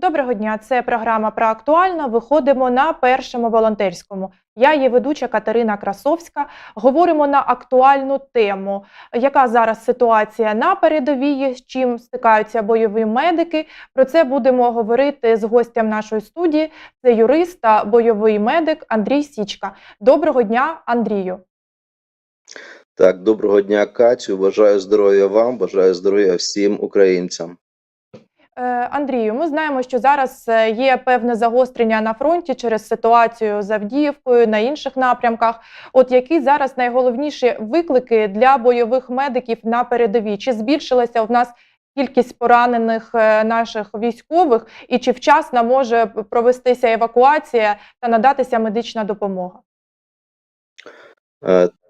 Доброго дня, це програма про актуальне. Виходимо на першому волонтерському. Я її ведуча Катерина Красовська. Говоримо на актуальну тему, яка зараз ситуація на передовій, з чим стикаються бойові медики. Про це будемо говорити з гостем нашої студії. Це юрист та бойовий медик Андрій Січка. Доброго дня, Андрію. Так, доброго дня, Катю. Бажаю здоров'я вам, бажаю здоров'я всім українцям. Е, Андрію, ми знаємо, що зараз е, є певне загострення на фронті через ситуацію з Авдіївкою на інших напрямках. От які зараз найголовніші виклики для бойових медиків на передовій? Чи збільшилася в нас кількість поранених е, наших військових, і чи вчасно може провестися евакуація та надатися медична допомога?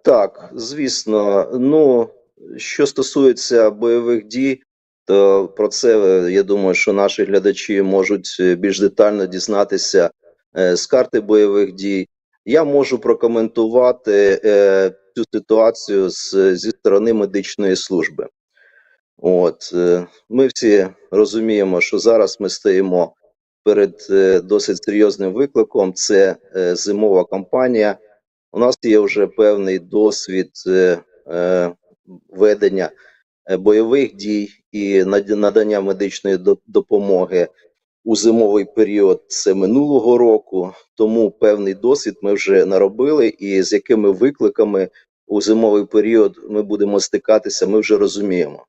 Так, звісно. Ну, що стосується бойових дій, то про це е, я думаю, що наші глядачі можуть е, більш детально дізнатися е, з карти бойових дій. Я можу прокоментувати цю ситуацію зі сторони медичної служби. От ми всі розуміємо, що зараз ми стоїмо перед досить серйозним викликом. Це зимова кампанія. У нас є вже певний досвід ведення бойових дій і надання медичної допомоги у зимовий період. Це минулого року. Тому певний досвід ми вже наробили, і з якими викликами у зимовий період ми будемо стикатися, ми вже розуміємо.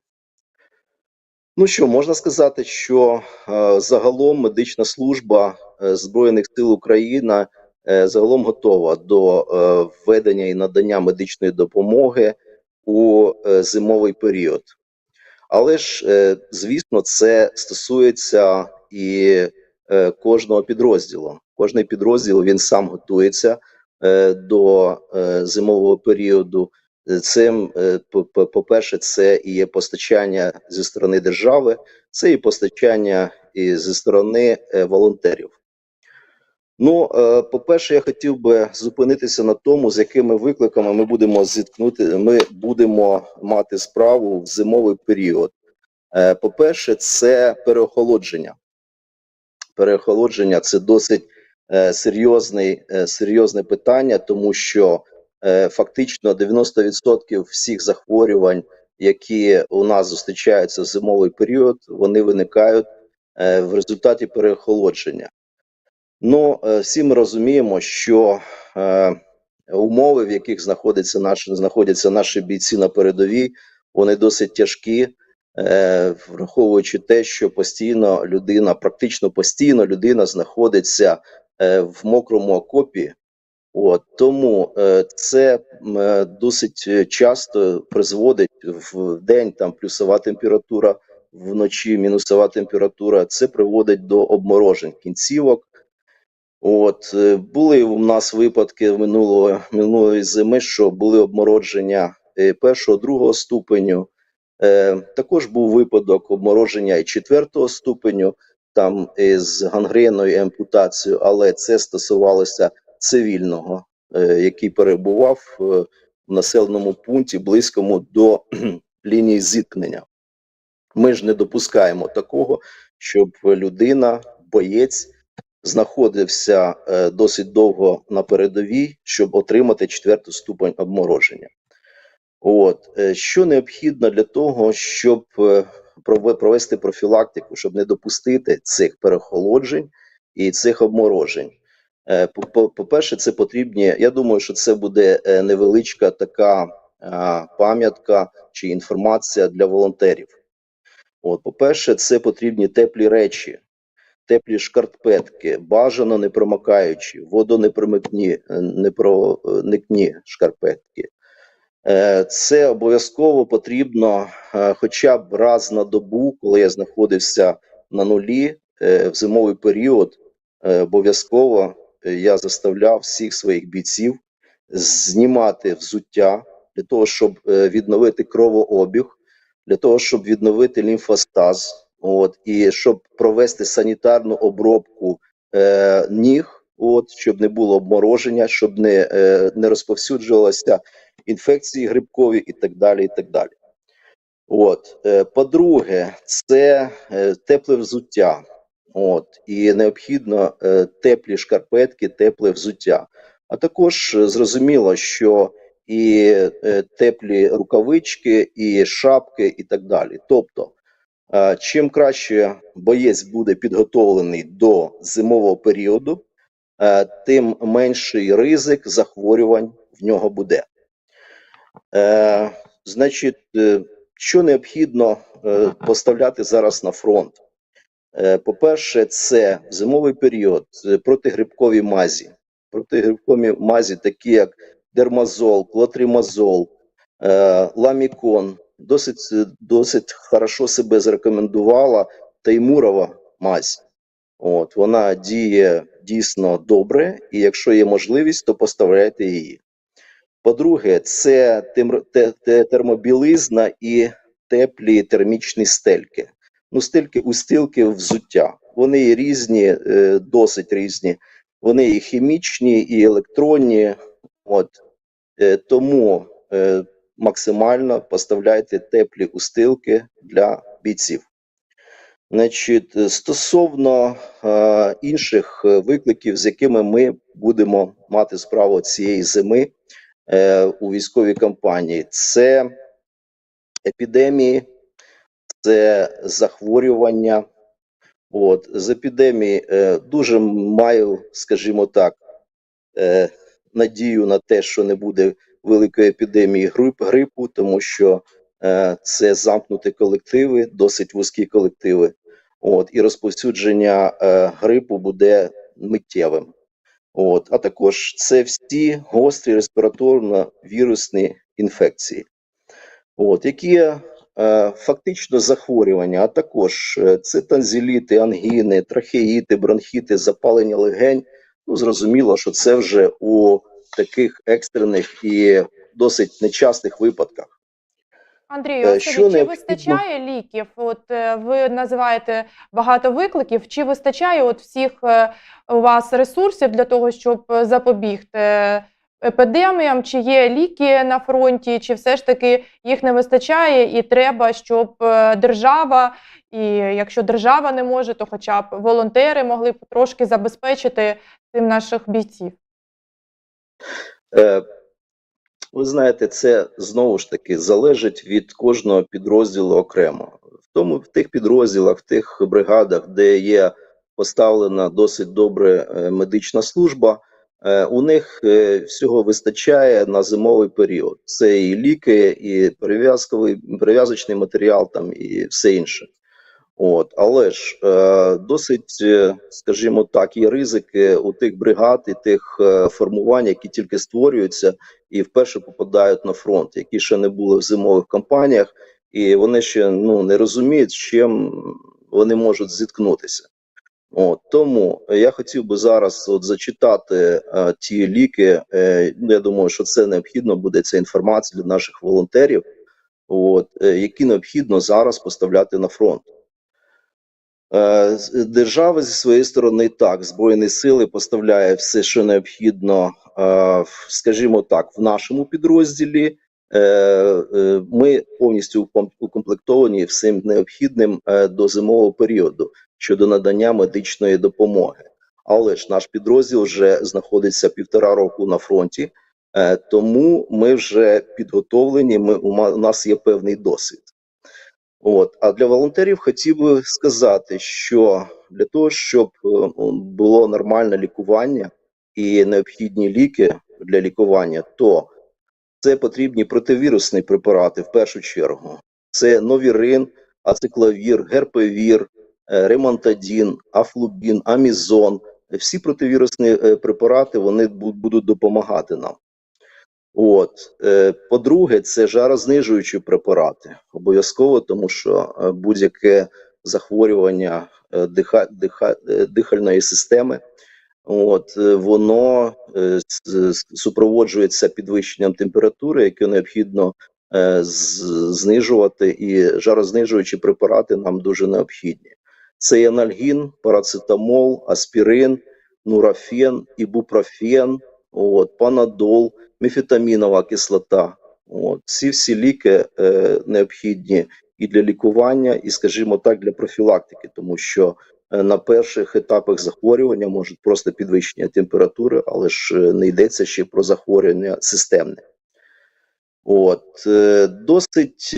Ну що, можна сказати, що е, загалом медична служба е, Збройних сил України е, загалом готова до е, введення і надання медичної допомоги у е, зимовий період. Але ж, е, звісно, це стосується і е, кожного підрозділу. Кожний підрозділ він сам готується до зимового періоду. Цим, по- по- по-перше, це і є постачання зі сторони держави, це і постачання і зі сторони волонтерів. Ну, е, по-перше, я хотів би зупинитися на тому, з якими викликами ми будемо зіткнути. Ми будемо мати справу в зимовий період. Е, По-перше, це переохолодження. Переохолодження це досить е, серйозний, серйозне питання, тому що фактично 90% всіх захворювань, які у нас зустрічаються в зимовий період, вони виникають в результаті переохолодження. Ну, е, всі ми розуміємо, що е, умови, в яких знаходяться наші, знаходяться наші бійці на передовій, вони досить тяжкі, е, враховуючи те, що постійно людина, практично постійно людина знаходиться е, в мокрому окопі. От тому е, це е, досить часто призводить в день там плюсова температура, вночі мінусова температура. Це приводить до обморожень кінцівок. От е, були у нас випадки минулого минулої зими, що були обмородження е, першого, другого ступеню. Е, також був випадок обмороження і четвертого ступеню, там з гангреною і ампутацією, але це стосувалося цивільного, який перебував в населеному пункті близькому до лінії зіткнення. Ми ж не допускаємо такого, щоб людина, боєць, знаходився е, досить довго на передовій, щоб отримати четвертий ступень обмороження. От е, що необхідно для того, щоб е, провести профілактику, щоб не допустити цих перехолоджень і цих обморожень. По- по- По-перше, це потрібні. Я думаю, що це буде невеличка така пам'ятка чи інформація для волонтерів. От, по-перше, це потрібні теплі речі, теплі шкарпетки, бажано не промокаючі, водонепромикні, е, непроникні шкарпетки. Е, Це обов'язково потрібно е, хоча б раз на добу, коли я знаходився на нулі в зимовий період. Обов'язково я заставляв всіх своїх бійців знімати взуття для того, щоб відновити кровообіг, для того, щоб відновити лімфостаз, от і щоб провести санітарну обробку е, ніг, от щоб не було обмороження, щоб не, е, не розповсюджувалося інфекції грибкові і так далі. і так далі. От, е, по-друге, це е, тепле взуття. От, і необхідно е, теплі шкарпетки, тепле взуття. А також е, зрозуміло, що і е, теплі рукавички, і шапки, і так далі. Тобто, чим краще боєць буде підготовлений до зимового періоду, е, тим менший ризик захворювань в нього буде. Е, значить, е, що необхідно е, поставляти зараз на фронт? Е, По-перше, це в зимовий період е, протигрибкові мазі. Протигрибкові мазі, такі як дермазол, клотримазол, е, ламікон. Досить, е, досить хорошо себе зарекомендувала Таймурова мазь. От, вона діє дійсно добре, і якщо є можливість, то поставляйте її. По-друге, це термобілизна і теплі термічні стельки. Ну, стельки устилки взуття. Вони різні, е, досить різні. Вони і хімічні, і електронні. От. Е, Тому максимально поставляйте теплі устилки для бійців. Значить, стосовно е, інших викликів, з якими ми будемо мати справу цієї зими е, у військовій кампанії, це епідемії, це захворювання. От з епідемії е, дуже маю, скажімо так, е, надію на те, що не буде великої епідемії грипу, тому що е, це замкнуті колективи, досить вузькі колективи. От і розповсюдження е, грипу буде миттєвим. От, а також це всі гострі респіраторно-вірусні інфекції, от, які е, фактично захворювання, а також це танзеліти, ангіни, трахеїти, бронхіти, запалення легень. Ну, зрозуміло, що це вже у таких екстрених і досить нечастих випадках. Андрію, Е, що скажіть, чи вистачає ліків? От е, ви називаєте багато викликів. Чи вистачає от всіх е, у вас ресурсів для того, щоб запобігти епідеміям? Чи є ліки на фронті, чи все ж таки їх не вистачає, і треба, щоб держава, і якщо держава не може, то хоча б волонтери могли б трошки забезпечити цим наших бійців? Е, ви знаєте, це знову ж таки залежить від кожного підрозділу окремо. В тому в тих підрозділах, в тих бригадах, де є поставлена досить добре е, медична служба, е, у них всього вистачає на зимовий період. Це і ліки, і перев'язковий перев'язочний матеріал, там і все інше. От, але ж е, досить, е, скажімо так, є ризики у тих бригад і тих е, формувань, які тільки створюються і вперше попадають на фронт, які ще не були в зимових кампаніях, і вони ще ну не розуміють, з чим вони можуть зіткнутися. От тому я хотів би зараз от зачитати е, ті ліки. Е, ну, я думаю, що це необхідно буде ця інформація для наших волонтерів, от е, які необхідно зараз поставляти на фронт. Е, Держава зі своєї сторони так збройні сили поставляє все, що необхідно, е, скажімо так, в нашому підрозділі. Е, Ми повністю укомплектовані всім необхідним до зимового періоду щодо надання медичної допомоги. Але ж наш підрозділ вже знаходиться півтора року на фронті, тому ми вже підготовлені. Ми у нас є певний досвід. От а для волонтерів хотів би сказати, що для того, щоб е, було нормальне лікування і необхідні ліки для лікування, то це потрібні противірусні препарати в першу чергу. Це новірин, ацикловір, герпевір, е, ремонтадін, афлубін, амізон. Всі противірусні е, препарати вони будуть допомагати нам. От, е, по-друге, це жарознижуючі препарати. Обов'язково, тому що е, будь-яке захворювання е, диха, диха, дихальної системи, от, воно супроводжується підвищенням температури, яке необхідно знижувати, і жарознижуючі препарати нам дуже необхідні. Це є анальгін, парацетамол, аспірин, нурофен, ібупрофен, от, панадол, мефітамінова кислота. От, ці всі ліки е, необхідні і для лікування, і, скажімо так, для профілактики, тому що е, на перших етапах захворювання можуть просто підвищення температури, але ж е, не йдеться ще про захворювання системне. От е, досить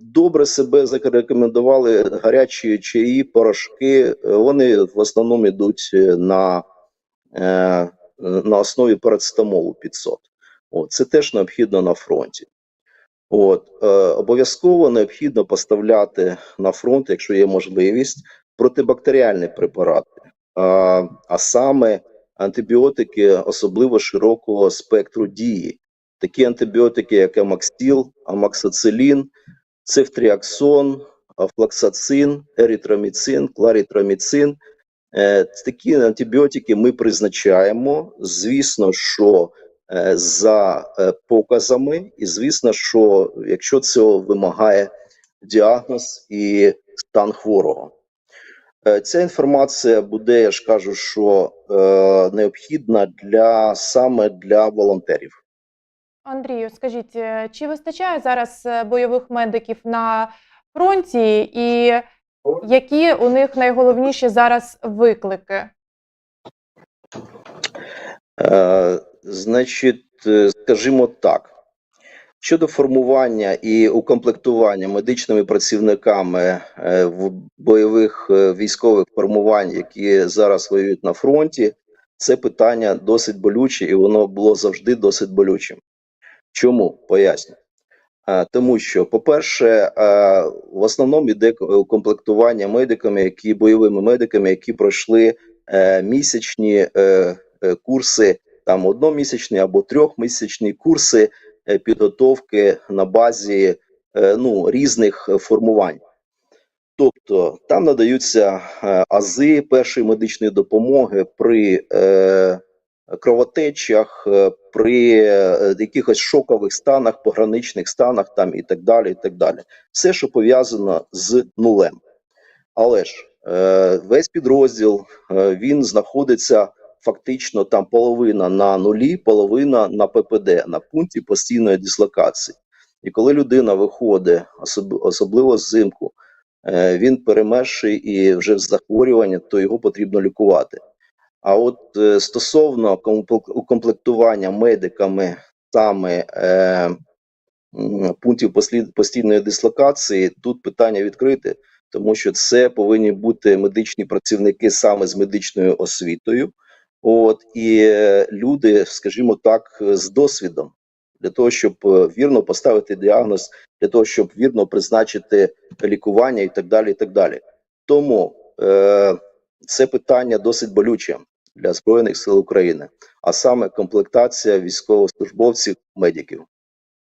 добре себе зарекомендували гарячі чаї, порошки. Вони в основному йдуть на, е, на основі парацетамолу 500. От, це теж необхідно на фронті. От, е, обов'язково необхідно поставляти на фронт, якщо є можливість, протибактеріальні препарати, а, а саме антибіотики особливо широкого спектру дії. Такі антибіотики, як амаксіл, амаксоцилін, цифтріаксон, афлаксацин, еритроміцин, кларитроміцин. Е, Такі антибіотики ми призначаємо. Звісно, що е, за е, показами, і звісно, що якщо цього вимагає діагноз і стан хворого. Ця інформація буде, я ж кажу, що необхідна для саме для волонтерів. Андрію, скажіть, чи вистачає зараз бойових медиків на фронті, і які у них найголовніші зараз виклики? Е, значить, е, скажімо так. Щодо формування і укомплектування медичними працівниками е, в бойових е, військових формувань, які зараз воюють на фронті, це питання досить болюче, і воно було завжди досить болючим. Чому поясню? Е, Тому що, по-перше, е, в основному йде укомплектування медиками, які бойовими медиками, які пройшли е, місячні е, е, курси, там одномісячні або трьохмісячні курси е, підготовки на базі е, ну, різних е, формувань. Тобто там надаються е, ази першої медичної допомоги при е, кровотечах, е, при е, якихось шокових станах, пограничних станах там і так далі. і так далі. Все, що пов'язано з нулем. Але ж е, весь підрозділ він знаходиться фактично там половина на нулі, половина на ППД, на пункті постійної дислокації. І коли людина виходить, особливо взимку, він перемерший і вже з захворювання, то його потрібно лікувати. А от е, стосовно комплек- укомплектування медиками саме е, пунктів постійної дислокації, тут питання відкрите, тому що це повинні бути медичні працівники саме з медичною освітою. От і е, люди, скажімо так, з досвідом для того, щоб е, вірно поставити діагноз, для того, щоб вірно призначити лікування і так далі. І так далі. Тому е, це питання досить болюче для збройних сил України, а саме комплектація військовослужбовців, медиків.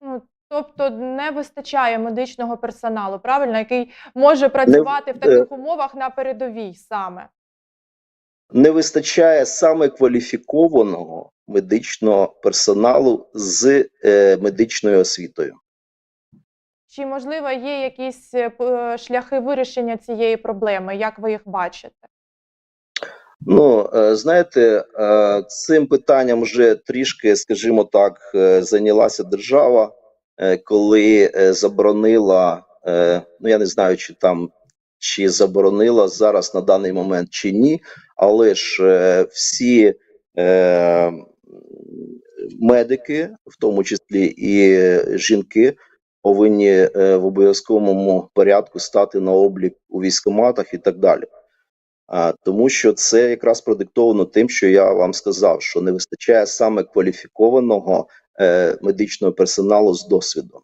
Ну, тобто не вистачає медичного персоналу, правильно, який може працювати в таких умовах на передовій саме. Не вистачає саме кваліфікованого медичного персоналу з е, медичною освітою. Чи можливо є якісь е, шляхи вирішення цієї проблеми? Як ви їх бачите? Ну, е, знаєте, е, цим питанням вже трішки, скажімо так, е, зайнялася держава, коли заборонила, ну я не знаю, чи там чи заборонила зараз на даний момент чи ні, але ж всі медики, в тому числі і жінки, повинні в обов'язковому порядку стати на облік у військкоматах і так далі. Тому що це якраз продиктовано тим, що я вам сказав, що не вистачає саме кваліфікованого е, медичного персоналу з досвідом.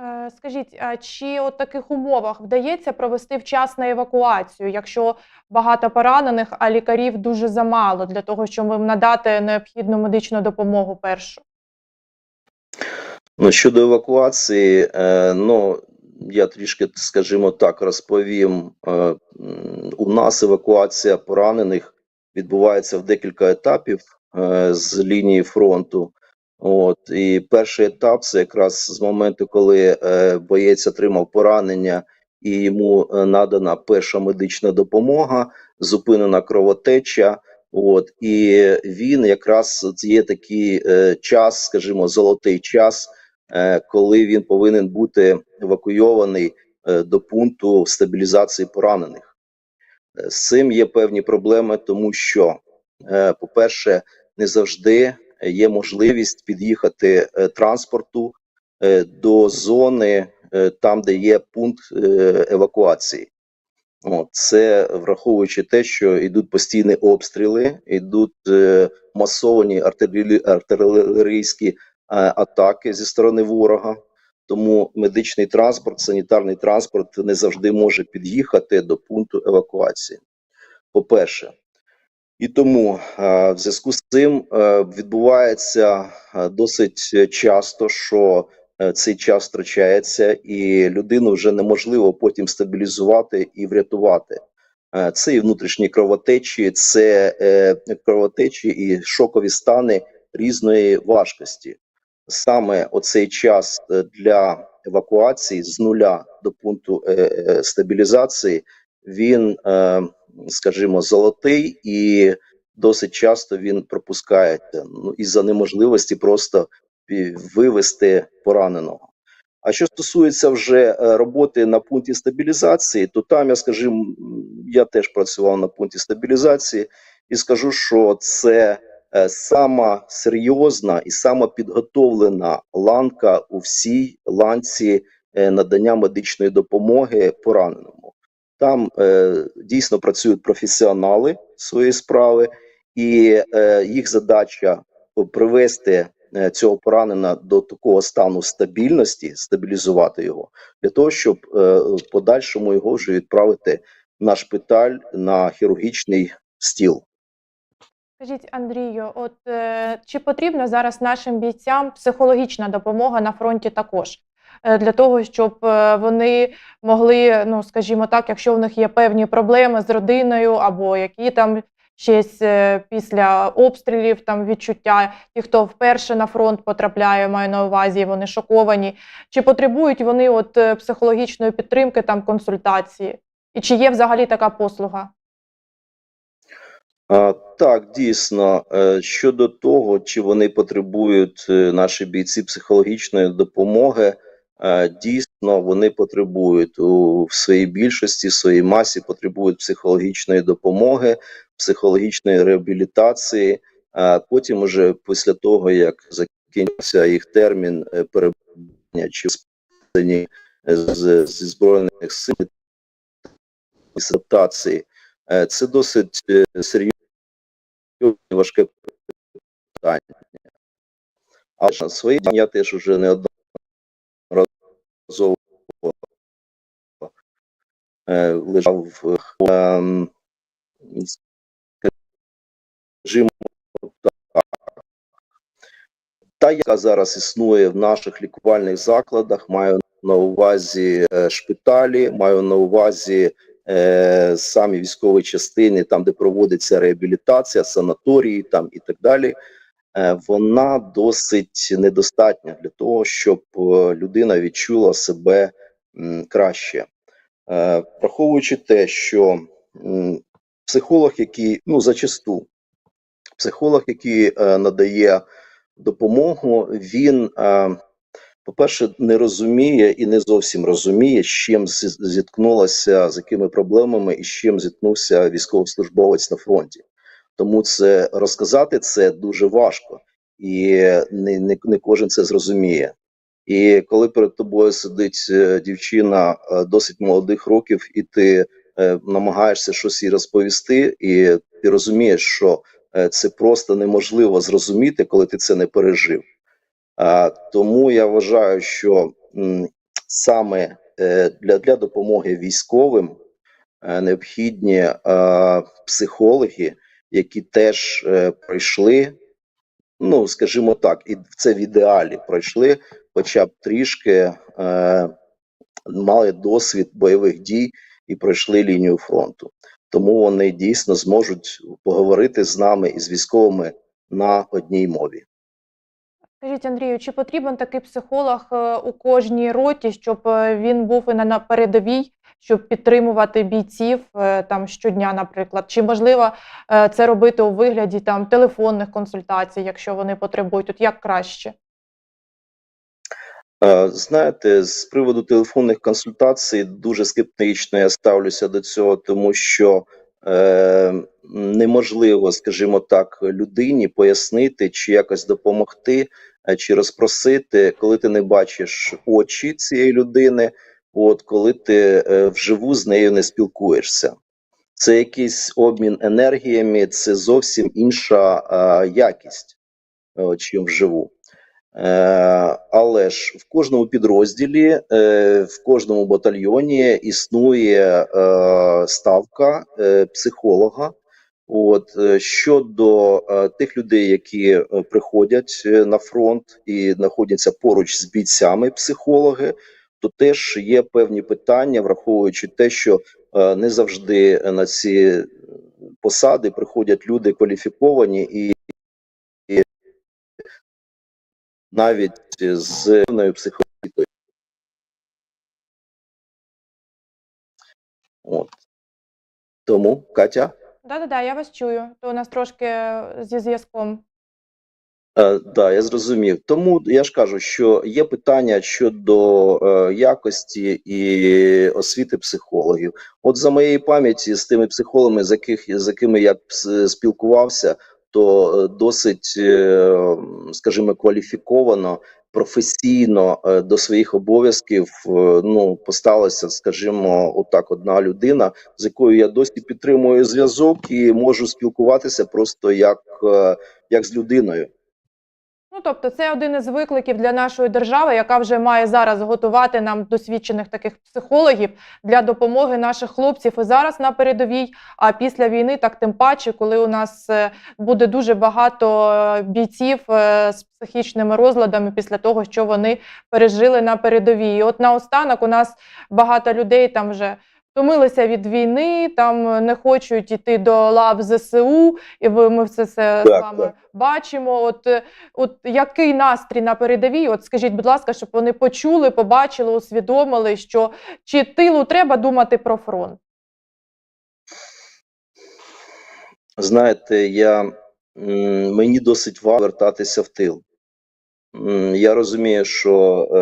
Е, Скажіть, а чи у таких умовах вдається провести вчасну евакуацію, якщо багато поранених, а лікарів дуже замало для того, щоб їм надати необхідну медичну допомогу першу? Ну щодо евакуації, е, ну я трішки, скажімо так, розповім. Е, у нас евакуація поранених відбувається в декілька етапів е, з лінії фронту. От і перший етап це якраз з моменту, коли е, боєць отримав поранення і йому надана перша медична допомога, зупинена кровотеча. От і він якраз є такий час, скажімо, золотий час, коли він повинен бути евакуйований е, до пункту стабілізації поранених. Е, З цим є певні проблеми, тому що, е, по-перше, не завжди є можливість під'їхати е, транспорту е, до зони, е, там, де є пункт е, евакуації. Це враховуючи те, що йдуть постійні обстріли, йдуть е, масовані артилерійські е, атаки зі сторони ворога. Тому медичний транспорт, санітарний транспорт не завжди може під'їхати до пункту евакуації. По-перше, і тому е, в зв'язку з цим е, відбувається е, досить часто, що е, цей час втрачається, і людину вже неможливо потім стабілізувати і врятувати. Е, Це і внутрішні кровотечі, це е, кровотечі і шокові стани різної важкості. Саме оцей час е, для евакуації з нуля до пункту е, е, стабілізації він, скажімо, золотий, і досить часто він пропускається ну, із-за неможливості просто вивести пораненого. А що стосується вже роботи на пункті стабілізації, то там я скажімо, м, я теж працював на пункті стабілізації і скажу, що це сама серйозна і сама підготовлена ланка у всій ланці е, надання медичної допомоги пораненому. Там е, дійсно працюють професіонали своєї справи, і е, їх задача привести е, цього поранена до такого стану стабільності, стабілізувати його для того, щоб е, в подальшому його вже відправити на шпиталь на хірургічний стіл. Скажіть, Андрію, от е, чи потрібна зараз нашим бійцям психологічна допомога на фронті також? Е, Для того, щоб е, вони могли, ну скажімо так, якщо в них є певні проблеми з родиною, або які там щось е, після обстрілів там відчуття, ті, хто вперше на фронт потрапляє, маю на увазі, вони шоковані. Чи потребують вони от психологічної підтримки, там консультації? І чи є взагалі така послуга? Так, дійсно, е, щодо того, чи вони потребують е, наші бійці психологічної допомоги, е, дійсно вони потребують у в своїй більшості, в своїй масі потребують психологічної допомоги, психологічної реабілітації. А потім, уже після того, як закінчився їх термін перебування чи списані з зі збройних сил адаптації, це досить серйозно важке питання. Але ж свої я теж уже неодноразово е, лежав ем, скажімо так. Та, яка зараз існує в наших лікувальних закладах, маю на увазі е, шпиталі, маю на увазі е, самі військові частини, там де проводиться реабілітація, санаторії там і так далі. Е, вона досить недостатня для того, щоб е, людина відчула себе краще. Враховуючи те, що психолог, який ну зачасту психолог, який надає допомогу, він, по-перше, не розуміє і не зовсім розуміє, з чим зіткнулася, з якими проблемами і з чим зіткнувся військовослужбовець на фронті. Тому це розказати це дуже важко, і не, не, не кожен це зрозуміє. І коли перед тобою сидить е, дівчина е, досить молодих років, і ти е, намагаєшся щось їй розповісти, і ти розумієш, що е, це просто неможливо зрозуміти, коли ти це не пережив. Тому я вважаю, що саме е, для, для допомоги військовим е, необхідні психологи, які теж е, пройшли, ну скажімо так, і це в ідеалі пройшли, хоча б трішки мали досвід бойових дій і пройшли лінію фронту. Тому вони дійсно зможуть поговорити з нами і з військовими на одній мові. Скажіть, Андрію, чи потрібен такий психолог е, у кожній роті, щоб е, він був і на- передовій, щоб підтримувати бійців е, там щодня, наприклад? Чи можливо це робити у вигляді там телефонних консультацій, якщо вони потребують? От як краще? Знаєте, з приводу телефонних консультацій дуже скептично я ставлюся до цього, тому що е, неможливо, скажімо так, людині пояснити чи якось допомогти, чи розпросити, коли ти не бачиш очі цієї людини, от коли ти е, вживу з нею не спілкуєшся. Це якийсь обмін енергіями, це зовсім інша е, якість, е, чим вживу. Е, але ж в кожному підрозділі, е, в кожному батальйоні існує е, ставка е, психолога. От е, щодо е, тих людей, які е, приходять на фронт і знаходяться поруч з бійцями, психологи, то теж є певні питання, враховуючи те, що не завжди на ці посади приходять люди кваліфіковані і навіть з певною психоосвітою. От. Тому, Катя, Да-да-да, я вас чую. То у нас трошки е, зі зв'язком. е, да, я зрозумів. Тому я ж кажу, що є питання щодо е, якості і освіти психологів. От за моєї пам'яті з тими психологами, з яких з якими я спілкувався, то е, досить, е, скажімо, кваліфіковано, професійно е, до своїх обов'язків е, ну посталася, скажімо, отак, одна людина, з якою я досі підтримую зв'язок і можу спілкуватися просто як, е, як з людиною. Тобто, це один із викликів для нашої держави, яка вже має зараз готувати нам досвідчених таких психологів для допомоги наших хлопців і зараз на передовій. А після війни, так тим паче, коли у нас е, буде дуже багато е, бійців е, з психічними розладами після того, що вони пережили на передовій. І от наостанок у нас багато людей там вже. Втомилися від війни, там не хочуть йти до лав ЗСУ, і ми все це з вами так. бачимо. От е, От який настрій на передовій? От скажіть, будь ласка, щоб вони почули, побачили, усвідомили, що чи тилу треба думати про фронт? Знаєте, я мені досить важко вертатися в тил. Я розумію, що е,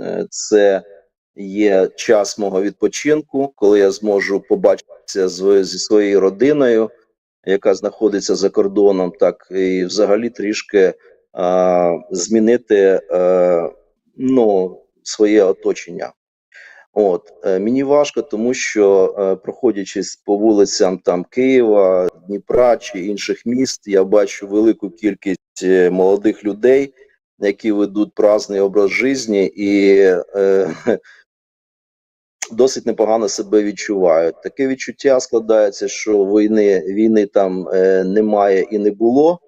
е, це є час мого відпочинку, коли я зможу побачитися зі своєю родиною, яка знаходиться за кордоном, так і взагалі трішки а, змінити е, ну, своє оточення. От е, мені важко, тому що е, проходячись по вулицям там Києва, Дніпра чи інших міст, я бачу велику кількість молодих людей, які ведуть праздний образ життя і е, досить непогано себе відчувають. Таке відчуття складається, що війни війни там е, немає і не було.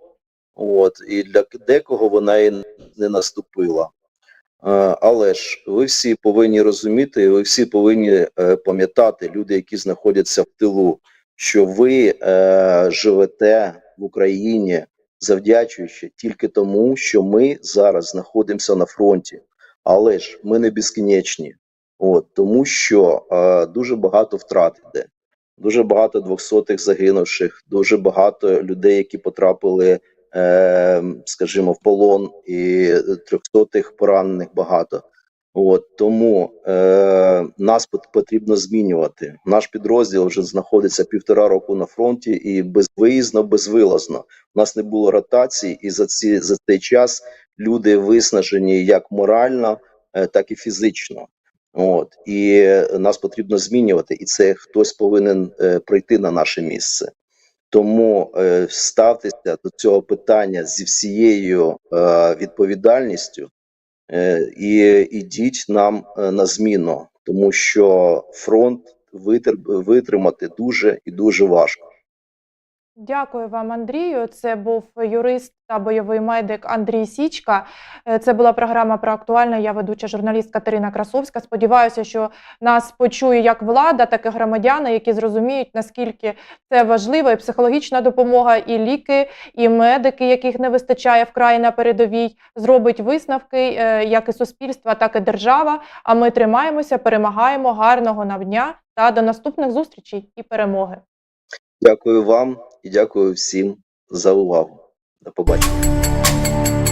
От і для декого вона і не наступила. Е, Але ж ви всі повинні розуміти, ви всі повинні е, пам'ятати, люди, які знаходяться в тилу, що ви е, живете в Україні, завдячуючи тільки тому, що ми зараз знаходимося на фронті. Але ж ми не безкінечні, от тому що е, дуже багато втрат іде, дуже багато двохсотих загинувших, дуже багато людей, які потрапили е, скажімо, в полон і трьохсотих поранених багато. От тому е, нас пот- потрібно змінювати. Наш підрозділ вже знаходиться півтора року на фронті і безвиїзно, безвилазно. У нас не було ротацій, і за ці за цей час люди виснажені як морально, е, так і фізично. От і е, нас потрібно змінювати, і це хтось повинен е, прийти на наше місце. Тому е, ставтеся до цього питання зі всією е, відповідальністю е, і ідіть нам е, на зміну, тому що фронт витр, витримати дуже і дуже важко. Дякую вам, Андрію. Це був юрист та бойовий медик Андрій Січка. Е, Це була програма про актуальне. Я ведуча журналіст Катерина Красовська. Сподіваюся, що нас почує як влада, так і громадяни, які зрозуміють, наскільки це важливо, і психологічна допомога, і ліки, і медики, яких не вистачає вкрай на передовій, зробить висновки е, як і суспільства, так і держава. А ми тримаємося, перемагаємо. Гарного нам та до наступних зустрічей і перемоги. Дякую вам і дякую всім за увагу. До побачення.